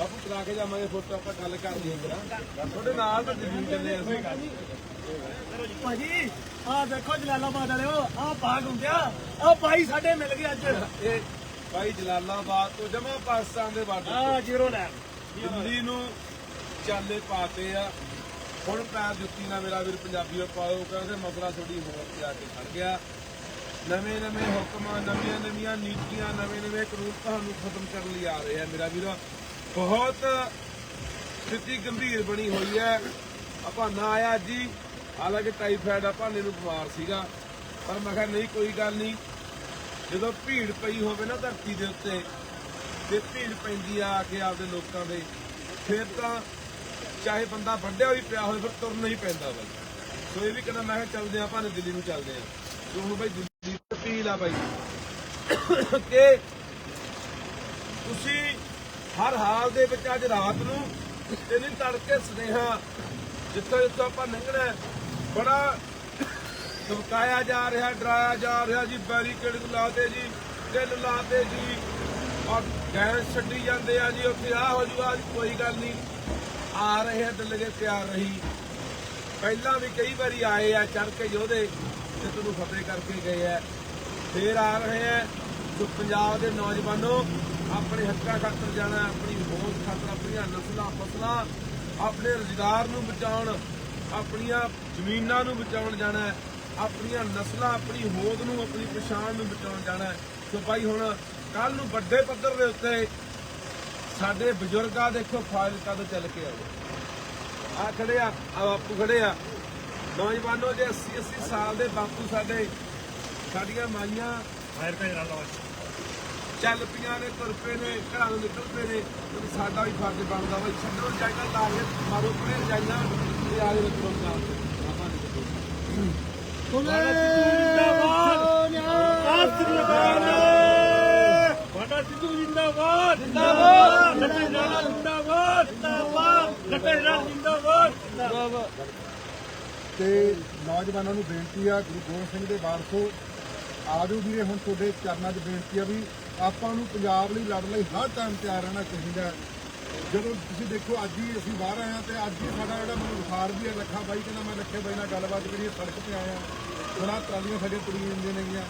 ਆਪੂ ਕਰਾ ਕੇ ਜਾਵਾਂਗੇ ਫੋਟੋ ਆਪਾਂ ਗੱਲ ਕਰਦੇ ਹਾਂ ਤੁਹਾਡੇ ਨਾਲ ਤਾਂ ਦਿੱਲੀ ਚੱਲੇ ਅਸੀਂ ਭਾਜੀ ਆ ਦੇਖੋ ਜਲਾਲਾਬਾਦ ਵਾਲਿਓ ਆ ਬਾਗ ਹੁੰਦਿਆ ਆ ਭਾਈ ਸਾਡੇ ਮਿਲ ਗਏ ਅੱਜ। ਇਹ ਭਾਈ ਜਲਾਲਾਬਾਦ ਤੋਂ ਜਮਾ ਪਾਕਿਸਤਾਨ ਦੇ ਬਾਰਡਰ ਆ ਜ਼ੀਰੋ ਲੈਨ ਦਿੱਲੀ ਨੂੰ ਚਾਲੇ ਪਾਤੇ ਆ। ਹੁਣ ਪੈਰ ਜੁੱਤੀ ਨਾਲ ਮੇਰਾ ਵੀਰ ਪੰਜਾਬੀਓ ਪਾਓ ਕਹਿੰਦੇ ਮਸਲਾ ਥੋੜੀ ਹੋਰ ਤੇ ਆ ਕੇ ਖੜ ਗਿਆ। ਨਵੇਂ ਨਵੇਂ ਹੁਕਮਾਂ, ਨਵੀਆਂ ਨਵੀਆਂ ਨੀਤੀਆਂ, ਨਵੇਂ ਨਵੇਂ ਕਾਨੂੰਨ ਤੁਹਾਨੂੰ ਖਤਮ ਕਰਨ ਲਈ ਆ ਰਹੇ ਆ ਮੇਰਾ ਵੀਰ, ਬਹੁਤ ਸਥਿਤੀ ਗੰਭੀਰ ਬਣੀ ਹੋਈ ਹੈ। ਆਪਾਂ ਨਾ ਆਇਆ ਜੀ, ਹਾਲਾਂਕਿ ਟਾਈਫਾਇਡ ਆ, ਭਾਨੇ ਨੂੰ ਬਿਮਾਰ ਸੀਗਾ, ਪਰ ਮੈਂ ਕਿਹਾ, ਨਹੀਂ, ਕੋਈ ਗੱਲ ਨਹੀਂ। ਜਦੋਂ ਭੀੜ ਪਈ ਹੋਵੇ ਨਾ ਧਰਤੀ ਦੇ ਉੱਤੇ ਤੇ ਭੀੜ ਪੈਂਦੀ ਆ ਕੇ ਆਪਦੇ ਲੋਕਾਂ ਦੇ, ਫਿਰ ਤਾਂ ਚਾਹੇ ਬੰਦਾ ਵੱਡਿਆ ਵੀ ਪਿਆ ਹੋਵੇ, ਫਿਰ ਤੁਰਨਾ ਹੀ ਪੈਂਦਾ ਬਾਈ ਸੋ ਇਹ ਵੀ ਕਹਿੰਦਾ, ਮੈਂ ਕਿਹਾ, ਚੱਲਦੇ ਆ ਭਾਵੇਂ ਦਿੱਲੀ ਨੂੰ ਚੱਲਦੇ ਆ ਸੋ ਹੁਣ ਬਈ ਦਿੱਲੀ ਅਪੀਲ ਆ ਬਾਈ। ਕਿ ਤੁਸੀਂ ਹਰ ਹਾਲ ਦੇ ਵਿੱਚ ਅੱਜ ਰਾਤ ਨੂੰ ਤੇ ਨਹੀਂ ਤੜਕੇ ਸੁਨੇਹਾ ਜਿੱਥੋਂ ਜਿੱਥੋਂ ਆਪਾਂ ਲੰਘਣਾ ਬੜਾ ਧਮਕਾਇਆ ਜਾ ਰਿਹਾ, ਡਰਾਇਆ ਜਾ ਰਿਹਾ ਜੀ, ਬੈਰੀਕੇਡ ਲਾਤੇ ਜੀ ਦਿਲ ਲਾਤੇ ਜੀ, ਔਰ ਗੈਸ ਛੱਡੀ ਜਾਂਦੇ ਆ ਜੀ ਉੱਥੇ ਆ ਹੋ ਜੂਗਾ ਕੋਈ ਗੱਲ ਨਹੀਂ। ਆ ਰਹੇ ਆ ਦਿਲ ਦੇ ਤਿਆਰ ਰਹੀ। ਪਹਿਲਾਂ ਵੀ ਕਈ ਵਾਰੀ ਆਏ ਆ ਚੜ ਕੇ ਯੋਧੇ, ਤੇ ਤੁਹਾਨੂੰ ਫਤਿਹ ਕਰਕੇ ਗਏ ਆ। ਫੇਰ ਆ ਰਹੇ ਹੈ। ਜੋ ਪੰਜਾਬ ਦੇ ਨੌਜਵਾਨੋ, ਆਪਣੇ ਹੱਕਾਂ ਖਾਤਰ ਜਾਣਾ, ਆਪਣੀ ਹੋਂਦ ਖਾਤਰ, ਆਪਣੀਆਂ ਨਸਲਾਂ, ਫਸਲਾਂ, ਆਪਣੇ ਰੁਜ਼ਗਾਰ ਨੂੰ ਬਚਾਉਣ, ਆਪਣੀਆਂ ਜ਼ਮੀਨਾਂ ਨੂੰ ਬਚਾਉਣ ਜਾਣਾ ਆਪਣੀਆਂ ਨਸਲਾਂ, ਆਪਣੀ ਹੋਂਦ ਨੂੰ, ਆਪਣੀ ਪਛਾਣ ਨੂੰ ਬਚਾਉਣ ਜਾਣਾ ਸੋ ਭਾਈ, ਹੁਣ ਕੱਲ ਨੂੰ ਵੱਡੇ ਪੱਧਰ ਦੇ ਉੱਤੇ ਸਾਡੇ ਬਜ਼ੁਰਗਾਂ ਦੇਖੋ ਫਾਜ਼ਿਲਕਾ ਤੋਂ ਚੱਲ ਕੇ ਆਏ। ਆ ਖੜੇ ਆ ਆ ਬਾਪੂ ਖੜੇ ਆ। ਨੌਜਵਾਨੋ, ਜੇ 80 80 ਸਾਲ ਦੇ ਬਾਪੂ ਸਾਡੇ ਸਾਡੀਆਂ ਮਾਈਆਂ ਫਾਇਰ ਭੇਜ ਰਹਾ ਚੱਲ ਪਈਆਂ ਨੇ ਤੁਰ ਪਏ ਨੇ ਘਰਾਂ ਨੂੰ ਨਿਕਲ ਪਏ ਨੇ ਤੇ ਸਾਡਾ ਵੀ ਫਰਜ਼ ਬਣਦਾ ਵਾ। ਛੱਡੋ ਜਾਈਆਂ ਲਾ ਕੇ ਮਾਰੋ ਪਰੇ ਜਾਈਆਂ ਤੇ ਆ ਦੇ ਤੁਰੋ ਨਾਲ ਆਪਾਂ ਨੇ ਵਾਡਾ ਸਿੱਧੂ ਜਿੰਦਾਬਾਦ। ਜਿੰਦਾਬਾਦ। ਲੱਟੇ ਨਾਲ ਜਿੰਦਾਬਾਦ। ਜਿੰਦਾਬਾਦ। ਲੱਟੇ ਨਾਲ ਜਿੰਦਾਬਾਦ। ਤੇ ਨੌਜਵਾਨਾਂ ਨੂੰ ਬੇਨਤੀ ਆ ਗੁਰੂ ਗੋਬਿੰਦ ਸਿੰਘ ਦੇ ਵਾਰਸੋ ਆਜੋ ਵੀਰੇ, ਹੁਣ ਤੁਹਾਡੇ ਚਰਨਾਂ 'ਚ ਬੇਨਤੀ ਆ ਵੀ ਆਪਾਂ ਨੂੰ ਪੰਜਾਬ ਲਈ ਲੜਨ ਲਈ ਹਰ ਟਾਈਮ ਤਿਆਰ ਰਹਿਣਾ ਚਾਹੀਦਾ ਜਦੋਂ ਤੁਸੀਂ ਦੇਖੋ, ਅੱਜ ਹੀ ਅਸੀਂ ਬਾਹਰ ਆਏ ਆ ਤੇ ਅੱਜ ਹੀ ਸਾਡਾ ਜਿਹੜਾ ਮੈਨੂੰ ਬੁਖਾਰ ਵੀ ਹੈ, ਲੱਖਾ ਬਾਈ ਕਹਿੰਦਾ, ਮੈਂ ਲੱਖੇ ਬਾਈ ਨਾਲ ਗੱਲਬਾਤ ਕਰੀ ਸੜਕ ਤੇ ਆਇਆ ਹੁਣ ਆਹ ਟਰਾਲੀਆਂ ਸਾਡੇ ਤੁਰੀ ਜਾਂਦੀਆਂ ਨੇਗੀਆਂ।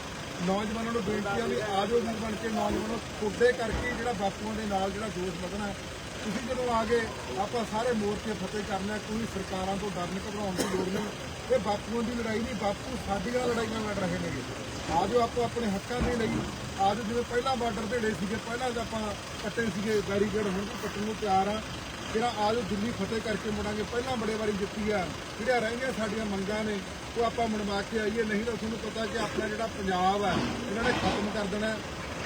ਨੌਜਵਾਨਾਂ ਨੂੰ ਬੇਨਤੀ ਆ ਵੀ ਆਜੋ ਵੀਰ ਬਣ ਕੇ, ਨੌਜਵਾਨੋ ਤੁਹਾਡੇ ਕਰਕੇ ਜਿਹੜਾ ਬਾਪੂਆਂ ਦੇ ਨਾਲ ਜਿਹੜਾ ਜੋਸ਼ ਵਧਣਾ ਤੁਸੀਂ ਜਦੋਂ ਆ ਗਏ, ਆਪਾਂ ਸਾਰੇ ਮੋਰਚੇ ਫਤਿਹ ਕਰਨਾ ਕੋਈ ਸਰਕਾਰਾਂ ਤੋਂ ਡਰਨ ਘਬਰਾਉਣ ਦੀ ਲੋੜ ਨਹੀਂ। ਇਹ ਬਾਪੂਆਂ ਦੀ ਲੜਾਈ ਨਹੀਂ, ਬਾਪੂ ਸਾਡੀਆਂ ਲੜਾਈਆਂ ਲੜ ਰਹੇ ਨੇਗੇ। ਆਜੋ ਆਪੋ ਆਪਣੇ ਹੱਕਾਂ ਦੇ ਲਈ। ਆਜੋ ਜਿਵੇਂ ਪਹਿਲਾਂ ਬਾਰਡਰ ਢੇੜੇ ਸੀਗੇ, ਪਹਿਲਾਂ ਤਾਂ ਆਪਾਂ ਕੱਟੇ ਸੀਗੇ ਬੈਰੀਕੇਡ, ਹੁਣ ਵੀ ਕੱਟਣ ਨੂੰ ਤਿਆਰ ਆ। ਜਿਹੜਾ ਆਜੋ ਦਿੱਲੀ ਫਤਿਹ ਕਰਕੇ ਮੁੜਾਂਗੇ, ਪਹਿਲਾਂ ਬੜੇ ਵਾਰੀ ਜਿੱਤੀ ਆ। ਜਿਹੜੀਆਂ ਰਹਿੰਦੀਆਂ ਸਾਡੀਆਂ ਮੰਗਾਂ ਨੇ, ਉਹ ਆਪਾਂ ਮਨਵਾ ਕੇ ਆਈਏ। ਨਹੀਂ ਤਾਂ ਤੁਹਾਨੂੰ ਪਤਾ ਕਿ ਆਪਣਾ ਜਿਹੜਾ ਪੰਜਾਬ ਹੈ ਇਹਨਾਂ ਨੇ ਖਤਮ ਕਰ ਦੇਣਾ।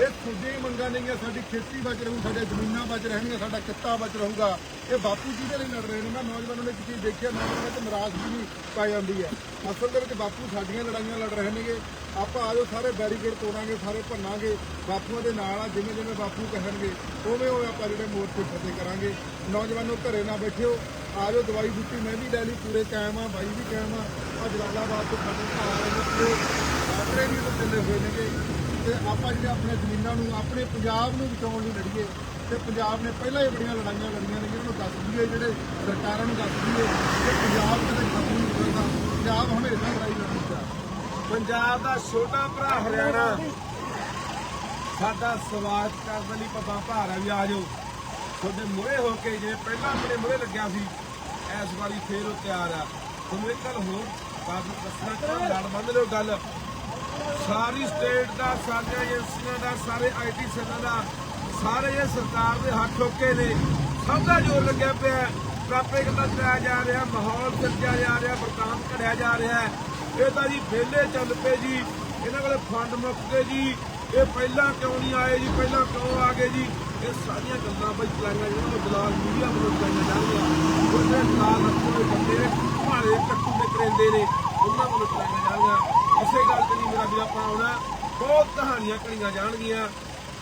ਇਹ ਤੁਹਾਡੀਆਂ ਮੰਗਾਂ ਨਹੀਂ ਨੇਗੀਆਂ, ਸਾਡੀ ਖੇਤੀ ਬਚ ਰਹੂ ਸਾਡੇ ਜ਼ਮੀਨਾਂ ਬਚ ਰਹਿਣਗੀਆਂ, ਸਾਡਾ ਕਿੱਤਾ ਬਚ ਰਹੂਗਾ। ਇਹ ਬਾਪੂ ਜੀ ਦੇ ਲਈ ਲੜ ਰਹੇ ਨੇ। ਮੈਂ ਨੌਜਵਾਨਾਂ ਨੇ ਇੱਕ ਦੇਖਿਆ ਨੌਜਵਾਨਾਂ ਤੇ ਨਾਰਾਜ਼ਗੀ ਵੀ ਪਾਈ ਜਾਂਦੀ ਹੈ। ਅਸਲ ਦੇ ਵਿੱਚ ਬਾਪੂ ਸਾਡੀਆਂ ਲੜਾਈਆਂ ਲੜ ਰਹੇ ਨੇਗੇ। ਆਪਾਂ ਆਜੋ ਸਾਰੇ ਬੈਰੀਕੇਡ ਤੋੜਾਂਗੇ, ਸਾਰੇ ਭੰਨਾਂਗੇ। ਬਾਪੂਆਂ ਦੇ ਨਾਲ ਆ, ਜਿਵੇਂ ਜਿਵੇਂ ਬਾਪੂ ਕਹਿਣਗੇ, ਉਵੇਂ ਉਵੇਂ ਆਪਾਂ ਜਿਹੜੇ ਮੋਰਚੇ ਫਤਿਹ ਕਰਾਂਗੇ। ਨੌਜਵਾਨੋ ਘਰੇ ਨਾ ਬੈਠਿਓ। ਆਜੋ ਦਵਾਈ ਬੂਟੀ, ਮੈਂ ਵੀ ਲੈ ਲਈ ਪੂਰੇ ਕਾਇਮ ਆ, ਬਾਈ ਵੀ ਕਾਇਮ ਆ। ਆ ਜਲਾਲਾਬਾਦ ਤੋਂ ਸਾਡੇ ਘਰ ਆਏ ਨੇ। ਆਟਰੇ ਵੀ ਉੱਤੇ ਚੱਲੇ ਹੋਏ ਨੇਗੇ। ਤੇ ਆਪਾਂ ਜਿਹੜੇ ਆਪਣੇ ਜ਼ਮੀਨਾਂ ਨੂੰ, ਆਪਣੇ ਪੰਜਾਬ ਨੂੰ ਬਚਾਉਣ ਲਈ ਲੜੀਏ ਤੇ ਪੰਜਾਬ ਨੇ ਪਹਿਲਾਂ ਹੀ ਬੜੀਆਂ ਲੜਾਈਆਂ ਲੜੀਆਂ ਨੇ, ਜਿਹਨੂੰ ਦੱਸ ਦਈਏ ਜਿਹੜੇ ਸਰਕਾਰਾਂ ਨੂੰ ਦੱਸ ਦਈਏ ਕਿ ਪੰਜਾਬ ਕਦੇ ਖਤਮ ਨਹੀਂ ਹੋਵੇਗਾ ਪੰਜਾਬ ਹਮੇਸ਼ਾ ਲੜਾਈ ਲੜੂਗਾ ਪੰਜਾਬ ਦਾ ਛੋਟਾ ਭਰਾ ਹਰਿਆਣਾ। ਸਾਡਾ ਸਵਾਗਤ ਕਰਨ ਲਈ ਪਤਾ ਭਾਰ ਆ ਵੀ ਆ ਜਾਓ। ਤੁਹਾਡੇ ਮੂਹਰੇ ਹੋ ਕੇ ਜੇ ਪਹਿਲਾਂ ਮੇਰੇ ਮੂਹਰੇ ਲੱਗਿਆ ਸੀ, ਇਸ ਵਾਰੀ ਫੇਰ ਉਹ ਤਿਆਰ ਆ। ਤੁਹਾਨੂੰ ਇੱਕ ਗੱਲ ਹੋਰ ਬਾਤ ਦੱਸਣਾ ਚਾਹੁੰਦਾ ਲੜ ਬੰਦ ਲਿਓ ਗੱਲ। ਸਾਰੀ ਸਟੇਟ ਦਾ, ਸਾਰੀਆਂ ਏਜੰਸੀਆਂ ਦਾ, ਸਾਰੇ ਆਈਟੀ ਸੈਨਾਂ ਦਾ, ਸਾਰੇ ਇਹ ਸਰਕਾਰ ਦੇ ਹੱਥ ਠੋਕੇ ਨੇ। ਸਭ ਦਾ ਜੋਰ ਲੱਗਿਆ ਪਿਆ ਹੈ। ਪ੍ਰਾਪੇ ਚਲਾਇਆ ਜਾ ਰਿਹਾ, ਮਾਹੌਲ ਸਿਰਜਿਆ ਜਾ ਰਿਹਾ ਬਰਤਾਨ ਘੜਿਆ ਜਾ ਰਿਹਾ ਇਹ ਤਾਂ ਜੀ ਵਿਹਲੇ ਚੱਲ ਪਏ ਜੀ। ਇਹਨਾਂ ਕੋਲੇ ਫੰਡ ਮੁੱਕ ਗਏ ਜੀ। ਇਹ ਪਹਿਲਾਂ ਕਿਉਂ ਨਹੀਂ ਆਏ ਜੀ? ਪਹਿਲਾਂ ਕਿਉਂ ਆ ਗਏ ਜੀ? ਇਹ ਸਾਰੀਆਂ ਗੱਲਾਂ ਬਈ ਚਲਾਈਆਂ ਜਿਹੜੀਆਂ ਉਹ ਦਲਾਲ ਮੀਡੀਆ ਵੱਲੋਂ ਚਲਾਈਆਂ ਜਾਂਦੀਆਂ ਉਹਦੇ ਨਾਲ ਰੱਖੋ ਬੰਦੇ ਭਾਰੇ ਕੱਟੂ ਦੇ ਕਰੇਂਦੇ ਨੇ। ਉਹਨਾਂ ਵੱਲੋਂ ਚਲਾਈਆਂ ਜਾਂਦੀਆਂ ਇਸੇ ਗੱਲ ਤੇ ਨਹੀਂ ਮੇਰਾ ਵੀਰ ਆਪਣਾ ਆਉਣਾ ਬਹੁਤ ਕਹਾਣੀਆਂ ਘੜੀਆਂ ਜਾਣਗੀਆਂ।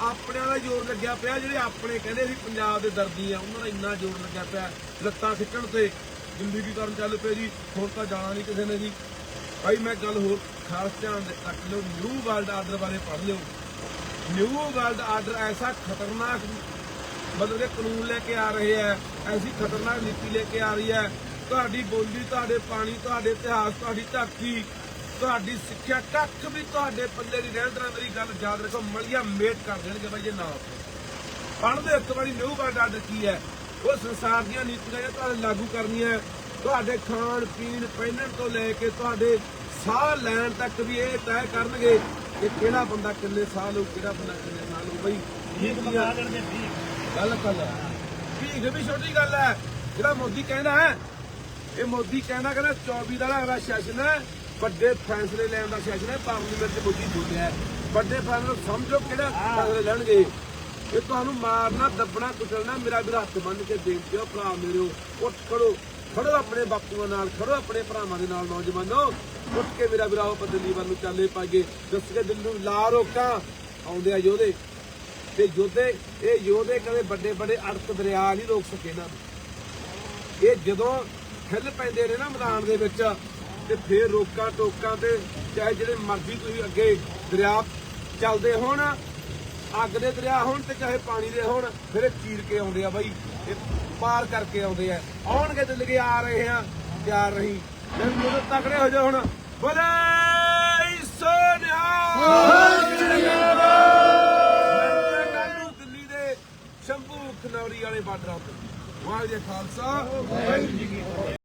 ਆਪਣਿਆਂ ਦਾ ਜ਼ੋਰ ਲੱਗਿਆ ਪਿਆ, ਜਿਹੜੇ ਆਪਣੇ ਕਹਿੰਦੇ ਸੀ ਪੰਜਾਬ ਦੇ ਦਰਦੀ ਆ, ਉਹਨਾਂ ਦਾ ਇੰਨਾ ਜ਼ੋਰ ਲੱਗਿਆ ਪਿਆ, ਲੱਤਾਂ ਸਿੱਟਣ ਤੇ ਜ਼ਿੰਦਗੀ ਕਰਨ ਚੱਲ ਪਏ ਜੀ, ਹੁਣ ਤਾਂ ਜਾਣਾ ਨਹੀਂ ਕਿਸੇ ਨੇ ਜੀ। ਭਾਈ, ਮੈਂ ਗੱਲ ਹੋਰ ਖਾਸ ਧਿਆਨ ਰੱਖ ਲਿਓ ਨਿਊ ਵਰਲਡ ਆਰਡਰ ਬਾਰੇ ਪੜ੍ਹ ਲਿਓ। ਨਿਊ ਵਰਲਡ ਆਰਡਰ ਐਸਾ ਖਤਰਨਾਕ ਮਤਲਬ ਕਿ ਕਾਨੂੰਨ ਲੈ ਕੇ ਆ ਰਹੇ ਹੈ ਐਸੀ ਖਤਰਨਾਕ ਨੀਤੀ ਲੈ ਕੇ ਆ ਰਹੀ ਹੈ ਤੁਹਾਡੀ ਬੋਲੀ, ਤੁਹਾਡੇ ਪਾਣੀ, ਤੁਹਾਡੇ ਇਤਿਹਾਸ, ਤੁਹਾਡੀ ਧਰਤੀ ਤੁਹਾਡੀ ਸਿੱਖਿਆ ਕੱਖ ਵੀ ਤੁਹਾਡੇ ਪੱਲੇ ਦੀ ਰਹਿਣ ਮੇਰੀ ਗੱਲ ਯਾਦ ਰੱਖੋ ਮਲੀਆ ਮੇਟ ਕਰ ਦੇਣਗੇ ਬਾਈ ਜੇ ਨਾ ਪੜ੍ਹਦੇ ਇੱਕ ਵਾਰੀ ਨਿਊ ਵਰਲਡ ਆਰਡਰ ਕੀ ਹੈ? ਉਹ ਸੰਸਾਰ ਦੀਆਂ ਨੀਤੀਆਂ ਜਿਹੜੀਆਂ ਤੁਹਾਡੇ ਲਾਗੂ ਕਰਨੀਆਂ ਤੁਹਾਡੇ ਖਾਣ ਪੀਣ ਪਹਿਨਣ ਤੋਂ ਲੈ ਕੇ ਤੁਹਾਡੇ ਸਾਹ ਲੈਣ ਤੱਕ ਵੀ ਇਹ ਤੈਅ ਕਰਨਗੇ ਕਿ ਕਿਹੜਾ ਬੰਦਾ ਕਿੰਨੇ ਸਾਲ ਹੋ ਕਿਹੜਾ ਬੰਦਾ ਕਿੰਨੇ ਸਾਲ ਹੋ ਬਈ ਗੱਲ ਕਰ ਭੀਖ ਵੀ ਛੋਟੀ ਗੱਲ ਹੈ। ਜਿਹੜਾ ਮੋਦੀ ਕਹਿੰਦਾ ਹੈ ਇਹ ਮੋਦੀ ਕਹਿੰਦਾ ਕਹਿੰਦਾ 24 ਦਾ ਅਗਲਾ ਸੈਸ਼ਨ ਹੈ ਵੱਡੇ ਫੈਸਲੇ ਲੈਣ ਦਾ ਸੈਸ਼ਨ ਹੈ ਪਾਰਲੀਮੈਂਟ 'ਚ ਮੋਦੀ ਬੋਲਿਆ ਹੈ। ਵੱਡੇ ਫੈਸਲੇ ਸਮਝੋ ਕਿਹੜਾ ਫੈਸਲੇ ਲੈਣਗੇ। ਇਹ ਤੁਹਾਨੂੰ ਮਾਰਨਾ, ਦੱਬਣਾ, ਕੁਚਲਣਾ, ਮੇਰਾ ਵੀ ਹੱਥ ਬੰਨ ਕੇ ਬੇਨਤੀ ਹੈ ਭਰਾ ਮੇਰਿਓ, ਉੱਠ ਖੜੋ। ਖੜੋ ਆਪਣੇ ਬਾਪੂਆਂ ਨਾਲ, ਖੜੋ ਆਪਣੇ ਭਰਾਵਾਂ ਦੇ ਨਾਲ, ਨੌਜਵਾਨੋ। ਉੱਠ ਕੇ ਮੇਰਾ ਵੀਰਾਓ ਬਦਲੀ ਵੱਲ ਨੂੰ ਚੱਲੇ ਪਾਗੇ ਦੱਸ ਕੇ ਦਿੱਲੀ ਨੂੰ ਲਾ ਰੋਕਾਂ। ਆਉਂਦੇ ਆ ਯੋਧੇ। ਤੇ ਯੋਧੇ, ਇਹ ਯੋਧੇ ਕਦੇ ਵੱਡੇ ਵੱਡੇ ਅੜਕ ਦਰਿਆ ਨਹੀਂ ਰੋਕ ਸਕੇ ਨਾ। ਇਹ ਜਦੋਂ ਖਿੱਲ ਪੈਂਦੇ ਨੇ ਨਾ ਮੈਦਾਨ ਦੇ ਵਿੱਚ ਤੇ ਫੇਰ ਰੋਕਾਂ ਟੋਕਾਂ ਤੇ ਚਾਹੇ ਜਿਹੜੇ ਮਰਜ਼ੀ ਤੁਸੀਂ ਅੱਗੇ ਦਰਿਆ ਚੱਲਦੇ ਹੋਣ, ਅੱਗ ਦੇ ਦਰਿਆ ਹੋਣ ਤੇ ਚਾਹੇ ਪਾਣੀ ਦੇ ਹੋਣ, ਫਿਰ ਇਹ ਚੀਰ ਕੇ ਆਉਂਦੇ ਆ ਬਾਈ। ਇਹ ਪਾਰ ਕਰਕੇ ਆਉਂਦੇ ਆ। ਆਉਣਗੇ ਤੇ ਲਗੇ ਆ ਰਹੇ ਆ, ਤਿਆਰ ਰਹੀ ਤੇ ਜਦੋਂ ਤਕੜੇ ਹੋ ਜਾ ਹੁਣ। ਬੋਲੇ ਸੋਨਿਆ! ਦਿੱਲੀ ਦੇ ਸ਼ੰਭੂ ਖਨੌਰੀ ਵਾਲੇ ਬਾਰਡਰਾਂ ਉੱਤੇ ਵਾਹਿਗੁਰੂ ਖਾਲਸਾ ਵਾਹਿਗੁਰੂ ਜੀ ਕੀ